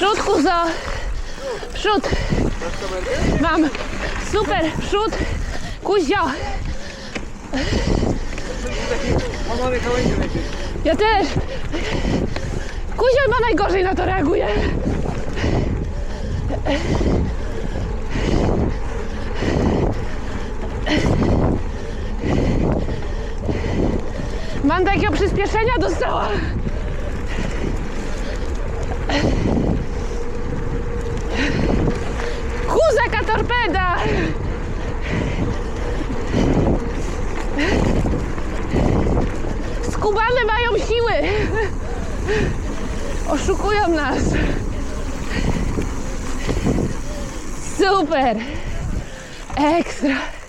Kuzo! Przód! Mam! Super! Przód! Kuzio! Ja też! Kuzio ma najgorzej na to reaguje. Mam takiego przyspieszenia dostała. Torpeda! Skubany mają siły! Oszukują nas! Super! Ekstra!